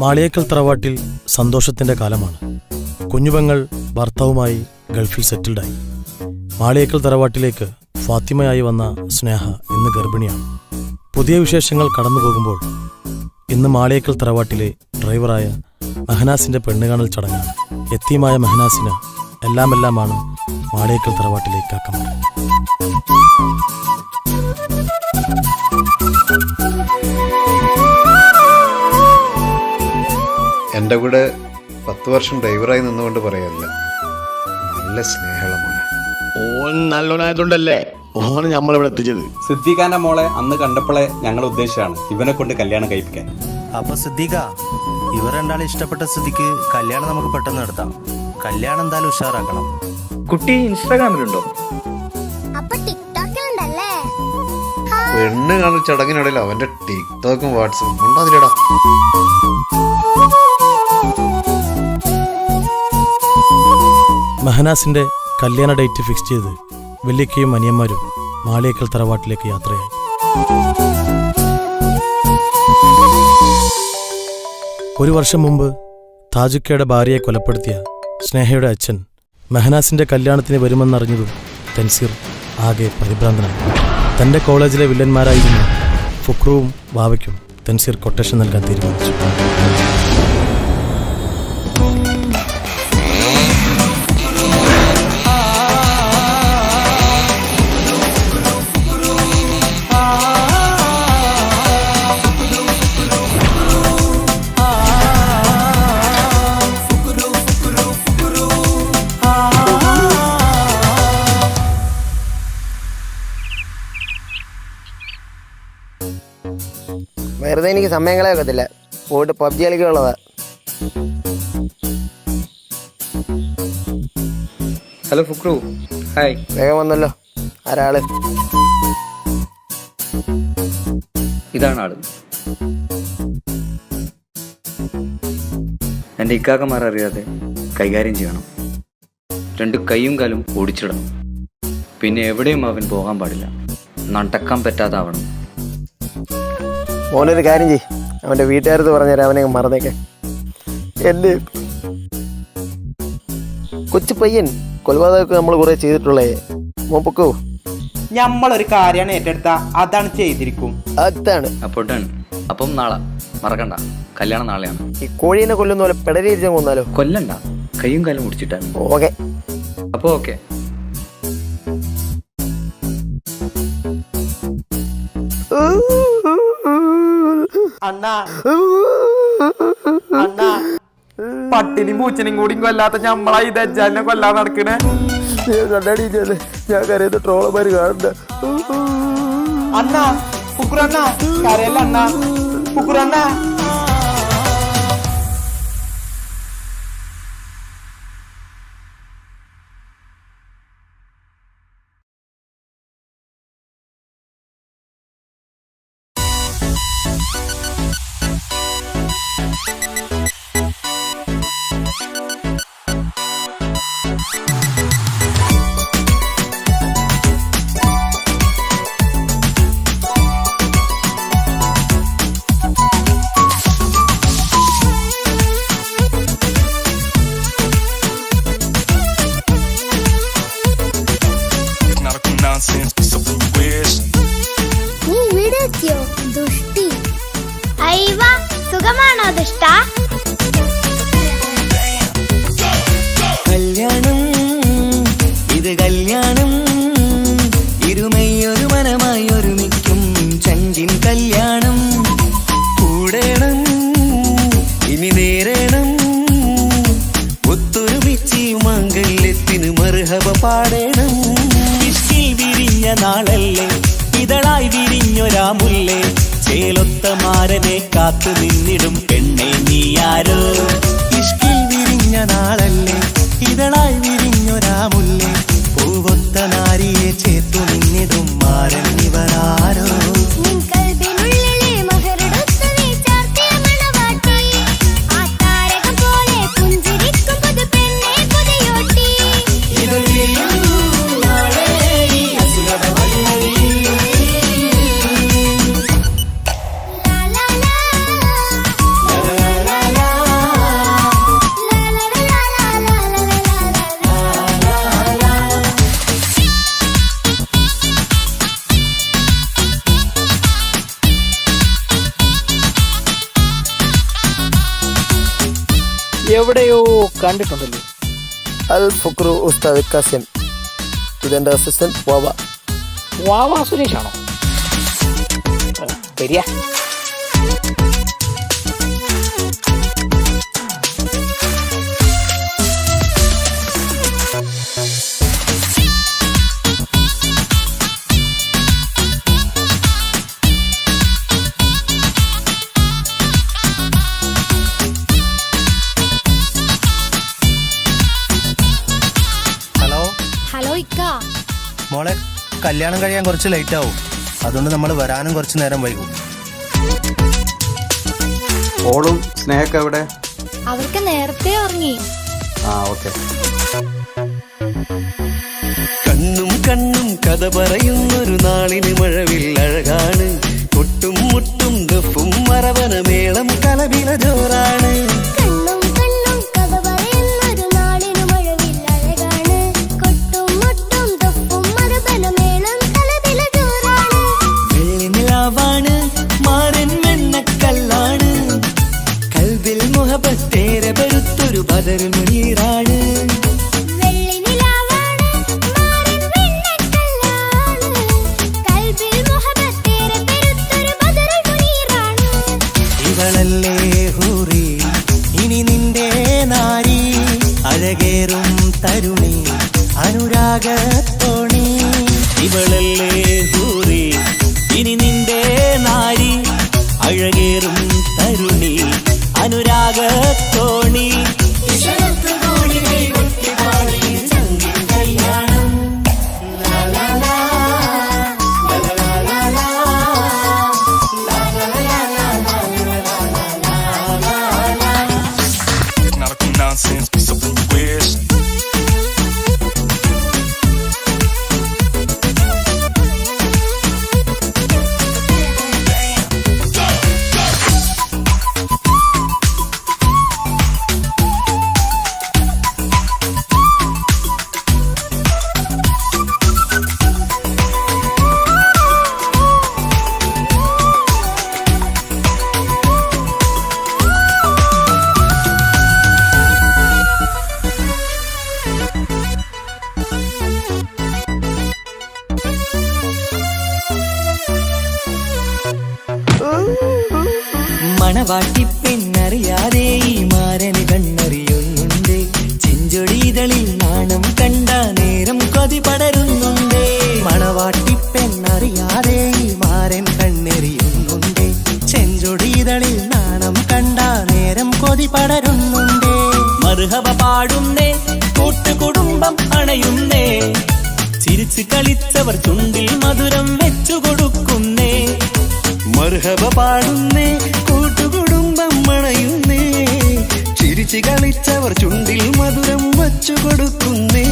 മാളിയേക്കൽ തറവാട്ടിൽ സന്തോഷത്തിന്റെ കാലമാണ്. കുഞ്ഞുപെങ്ങൾ ഭർത്താവുമായി ഗൾഫിൽ സെറ്റിൽഡായി. മാളിയേക്കൽ തറവാട്ടിലേക്ക് ഫാത്തിമയായി വന്ന സ്നേഹ ഇന്ന് ഗർഭിണിയാണ്. പുതിയ വിശേഷങ്ങൾ കടന്നു പോകുമ്പോൾ ഇന്ന് മാളിയേക്കൽ തറവാട്ടിലെ ഡ്രൈവറായ മെഹനാസിന്റെ പെണ്ണുകാണൽ ചടങ്ങാണ്. എത്തിയുമായ മെഹനാസിന് എല്ലാമെല്ലാമാണ് മാളിയേക്കൽ തറവാട്ടിലേക്ക് കാക്കമാർ എന്റെ കൂടെ പത്ത് വർഷം ഡ്രൈവറായി നിന്നുകൊണ്ട് പറയല്ല? നല്ല സ്നേഹമുള്ള ഓൻ നല്ലോനായതുകൊണ്ടല്ലേ ഓന് നമ്മളിവിടെ എത്തിച്ചത്. സിദ്ദീഖാന്റെ മോളെ അന്ന് കണ്ടപ്പോളെ ഞങ്ങൾ ഉദ്ദേശിച്ചാണ് ഇവനെ കൊണ്ട് കല്യാണം കഴിപ്പിക്കാൻ. അപ്പൊ സിദ്ദീഖ ഇവർ രണ്ടാളും ഇഷ്ടപ്പെട്ട സ്ഥിതിക്ക് കല്യാണം നമുക്ക് പെട്ടെന്ന് നടത്താം. കല്യാണം എന്തായാലും ഉഷാറാക്കണം. കുട്ടി ഇൻസ്റ്റാഗ്രാമിലുണ്ടോ? പെണ്ണ് കാണുന്ന ചടങ്ങിനിടയിൽ അവന്റെ ടിക്ടോക്കും വാട്സപ്പും ഉണ്ടാതില്ലടാ മെഹനാസിന്റെ കല്യാണ ഡേറ്റ് ഫിക്സ് ചെയ്ത് വെള്ളിക്കയും അനിയന്മാരും മാളിയേക്കൽ തറവാട്ടിലേക്ക് യാത്രയായി. ഒരു വർഷം മുമ്പ് താജുക്കയുടെ ഭാര്യയെ കൊലപ്പെടുത്തിയ സ്നേഹയുടെ അച്ഛൻ മെഹനാസിന്റെ കല്യാണത്തിന് വരുമെന്നറിഞ്ഞതും തൻസീർ ആകെ പരിഭ്രാന്തനായി. തന്റെ കോളേജിലെ വില്ലന്മാരായിരുന്നു ഫുക്രുവും ബാവയ്ക്കും തൻസീർ കൊട്ടേഷൻ നൽകാൻ തീരുമാനിച്ചു. എനിക്ക് സമയം കളയൊക്കത്തില്ല പോയിട്ട് പബ്ജി കളിക്കാനുള്ളതാ. ഹലോ ഫുക്രു. ഹായ് വേഗം വന്നല്ലോ. ആരാൾ? ഇതാണ് ആൾ. എന്റെ ഇക്കാക്കന്മാർ അറിയാതെ കൈകാര്യം ചെയ്യണം. രണ്ട് കൈയും കാലും ഓടിച്ചിടണം. പിന്നെ എവിടെയും അവൻ പോകാൻ പാടില്ല. നടക്കാൻ പറ്റാതാവണം. മോനൊരു കാര്യം ചെയ് അവന്റെ വീട്ടുകാരത്ത് പറഞ്ഞുതരാം അവനെ അങ്ങ് മറന്നേക്കെ. എന്റെ കൊച്ചു പയ്യൻ കൊലപാതകമൊക്കെ നമ്മൾ കുറെ ചെയ്തിട്ടുള്ളേ. മോൻ പൊക്കോ? ഞമ്മളൊരു കാര്യമാണ് ഏറ്റെടുത്ത. അതാണ് ചെയ്തിരിക്കും. അതാണ്. അപ്പോൾ ഡൺ അപ്പം നാളെ മറക്കണ്ട. കല്യാണം നാളെയാണ്. ഈ കോഴീനെ കൊല്ലുന്ന പോലെ പെടരിച്ച കൊന്നാലോ കൊല്ലണ്ട. കൈയും കാലും മുടിച്ചിട്ടാണ്. ഓക്കെ. അപ്പോൾ ഓക്കെ. അണ്ണാ. അണ്ണാ. പട്ടിനും പൂച്ചനും കൂടി കൊല്ലാത്ത ഞമ്മളാ ഈ ദജ്ജാലിനെ കൊല്ലാൻ നടക്കണേ. കണ്ണാടി ഞാൻ കരയുന്ന ട്രോളന്മാര് കാണണ്ട അണ്ണാ കുക്കുറണ്ണ കരയല്ല അണ്ണാ? കുക്കുറണ്ണ. മുല്ലേ ചേലൊത്ത മാരനെ കാത്തു നിന്നിടും പെണ്ണെ നീയാരോ ഇഷ്കിൽ വിരിഞ്ഞ നാളല്ലേ? ഇതളായി വിരിഞ്ഞൊരാ മുല്ലേ പൂവൊത്ത നാരിയെ ചേർത്തു നിന്നിടും മാരൻ ഇവരാരോ? എവിടെയോ കണ്ടിട്ടുണ്ടല്ലോ? അൽ ഫുക്രു ഉസ്താദ് കസിൻ ഇതെന്റെ അസിസ്റ്റന്റ്? വാവ. വാവ സുരേഷ് ആണോ? മോളെ കല്യാണം കഴിയാൻ കുറച്ച് ലേറ്റ് ആവും. അതുകൊണ്ട് നമ്മൾ വരാനും കുറച്ച് നേരം വൈകും. ഓളും സ്നേഹക്ക് എവിടെ? അവർക്ക് നേരത്തെ ഉറങ്ങി. ആ ഓക്കെ. കണ്ണും കണ്ണും കഥ പറയുന്നൊരു നാളിന് മഴവിൽ അഴകാണ്. കൊട്ടും മുട്ടും ദഫും മറവന മേളം കലവില ജോറാണ് ഹൂറി ഇനി നിന്റെ നാരി അഴകേറും തരുണി അനുരാഗത്തോണി ഇവളല്ലേ ഹൂറി ഇനി നിന്റെ നാരി അഴകേറും തരുണി അനുരാഗത്തോണി മണവാട്ടി പെണ്ണറിയാതെ ഈ മാരന് കണ്ണറിയുന്നുണ്ട്. ചെഞ്ചൊടിതളിൽ നാണം കണ്ട നേരം കൊതി പടരുന്നുണ്ട്. മണവാട്ടി പെണ്ണറിയാതെ ഈ മാരൻ കണ്ണെറിയുന്നുണ്ട്. ചെഞ്ചൊടിതളിൽ നാണം കണ്ട നേരം കൊതി പടരുന്നുണ്ട്. മറുഹവ പാടുന്നേ കൂട്ടുകുടുംബം അണയുന്നേ. ചിരിച്ചു കളിച്ചവർ ചുണ്ടിൽ മധുരം വെച്ചു കൊടുക്കുന്നേ മർഹബ പാടുന്നേ കൂട്ടുകുടുംബം മണയുന്നേ ചിരിച്ചു കളിച്ചവർ ചുണ്ടിൽ മധുരം വച്ചു കൊടുക്കുന്നേ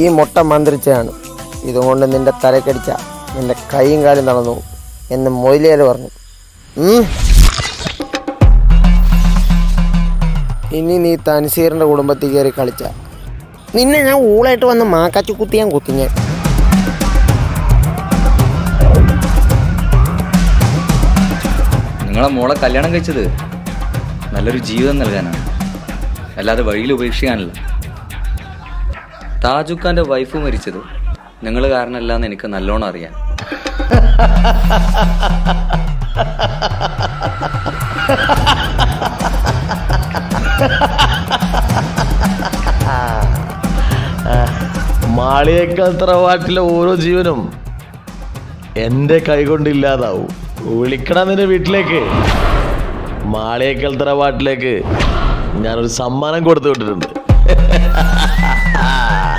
ഈ മുട്ട മന്ത്രിച്ചയാണ് ഇതുകൊണ്ട് നിന്റെ തലക്കടിച്ച നിന്റെ കൈയും കാലും നടന്നു എന്ന് മൊയ്ലിയൽ പറഞ്ഞു. ഇനി നീ തൻസീറിന്റെ കുടുംബത്തിൽ കയറി കളിച്ച. നിന്നെ ഞാൻ ഊളായിട്ട് വന്ന് മാക്കാച്ചു കുത്തിയാൻ കുത്തി ഞാൻ. നിങ്ങളെ മോളെ കല്യാണം കഴിച്ചത് നല്ലൊരു ജീവിതം നൽകാനാണ്. അല്ലാതെ വഴിയിൽ ഉപേക്ഷിക്കാനല്ല. താജുഖാന്റെ വൈഫ് മരിച്ചത് നിങ്ങൾ കാരണമല്ല എന്ന് എനിക്ക് നല്ലോണം അറിയാം. മാളിയേക്കാൾ തറവാട്ടിലെ ഓരോ ജീവനും എന്റെ കൈകൊണ്ട് ഇല്ലാതാവും വിളിക്കണം നിന്റെ വീട്ടിലേക്ക്. മാളിയേക്കൽ തറവാട്ടിലേക്ക് ഞാനൊരു സമ്മാനം കൊടുത്തു വിട്ടിട്ടുണ്ട്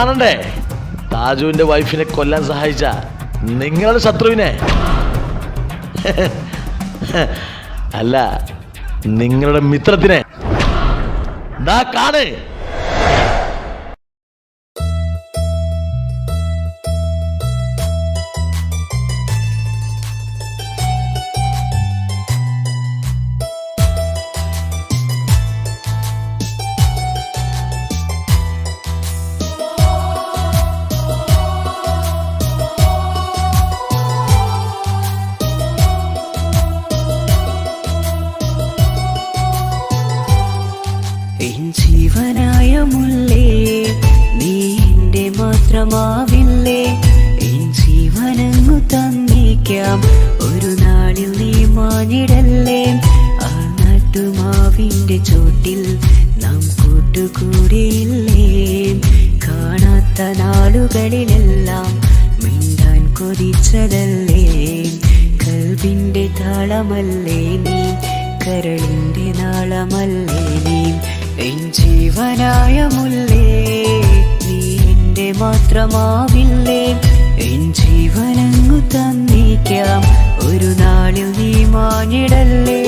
കാണണ്ടേ? താജുവിന്റെ വൈഫിനെ കൊല്ലാൻ സഹായിച്ച നിങ്ങളുടെ ശത്രുവിനെ. അല്ല നിങ്ങളുടെ മിത്രത്തിനെ. കാണ്. എൻ ജീവനായ മുല്ലേ നീ എന്റെ മാത്രമാവില്ലേ? എൻ ജീവനങ്ങു തന്നിക്കാം ഒരു നാളിൽ നീ മാഞ്ഞിടല്ലേ? ആ നട്ടുമാവിന്റെ ചോട്ടിൽ നാം കൂട്ടുകൂടിയില്ലേ? കാണാത്ത നാളുകളിലെല്ലാം മിണ്ടാൻ കൊതിച്ചതല്ലേ? കൽവിന്റെ താളമല്ലേ നീ? കരളിന്റെ നാളമല്ലേ എൻ ജീവനായ മുല്ലേ നീ എന്റെ മാത്രമാവില്ലേ? എൻ ജീവനങ്ങു തന്നിക്കാം ഒരു നാളിൽ നീ മാഞ്ഞിടല്ലേ?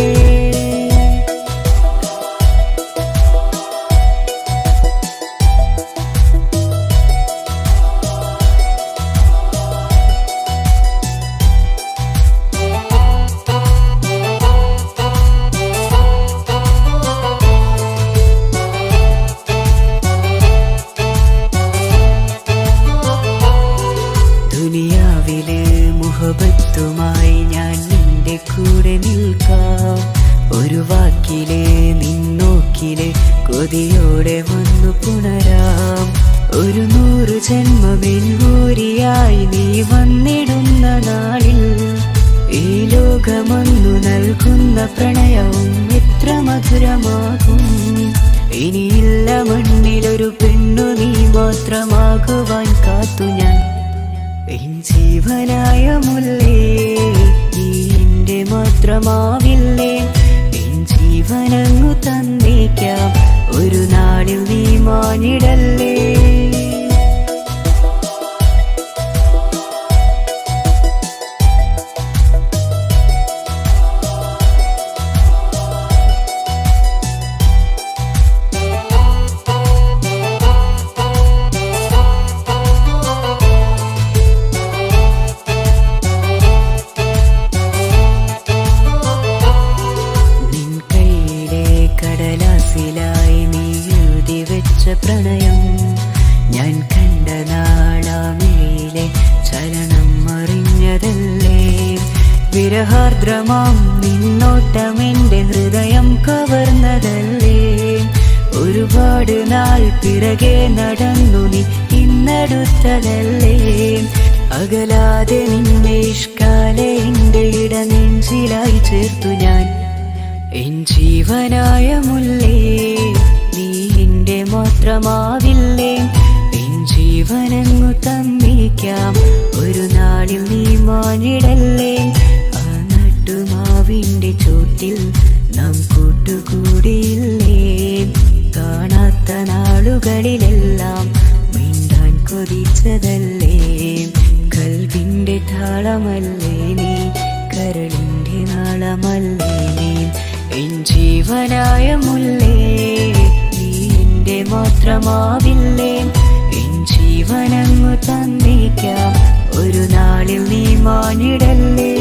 മധുരമാകും. ഇനിയില്ല മണ്ണിലൊരു പെണ്ണു നീ മാത്രമാകുവാൻ കാത്തു ഞാൻ. എൻ ജീവനായ മുല്ലേ നീ എന്റെ മാത്രമാവില്ലേ? എൻ ജീവനങ്ങു തന്നേക്കാം. ഒരു നാളിൽ നീ മാഞ്ഞിടല്ലേ ഹൃദയം കവർന്നതല്ലേ? ഒരുപാട് നാൾ പിറകെ നടന്നു നീ ഇന്നടുത്തതല്ലേ? അകലാതെ നിന്നെ ഇഷ്കാലെ ഇട നെഞ്ചിലായി ചേർത്തു ഞാൻ. എൻ ജീവനായ മുല്ലേ നീ എന്റെ മാത്രമാവില്ലേ? എൻ ജീവനങ്ങു തന്നേക്കാം ഒരു നാളിൽ നീ മാഞ്ഞിടല്ലേ പൂവിന്റെ ചോട്ടിൽ നാം കൂട്ടുകൂടിയില്ലേ? കാണാത്ത നാളുകളിലെല്ലാം മിണ്ടാൻ കൊതിച്ചതല്ലേ? കൽവിന്റെ താളമല്ലേ നീ? കരളിന്റെ നാളമല്ലേ നീ? എൻ ജീവനായ മുല്ലേ? നീ മാത്രമാവില്ലേ? എൻ ജീവനങ്ങു തന്നേക്കാം ഒരു നാളിൽ നീ മാനിടല്ലേ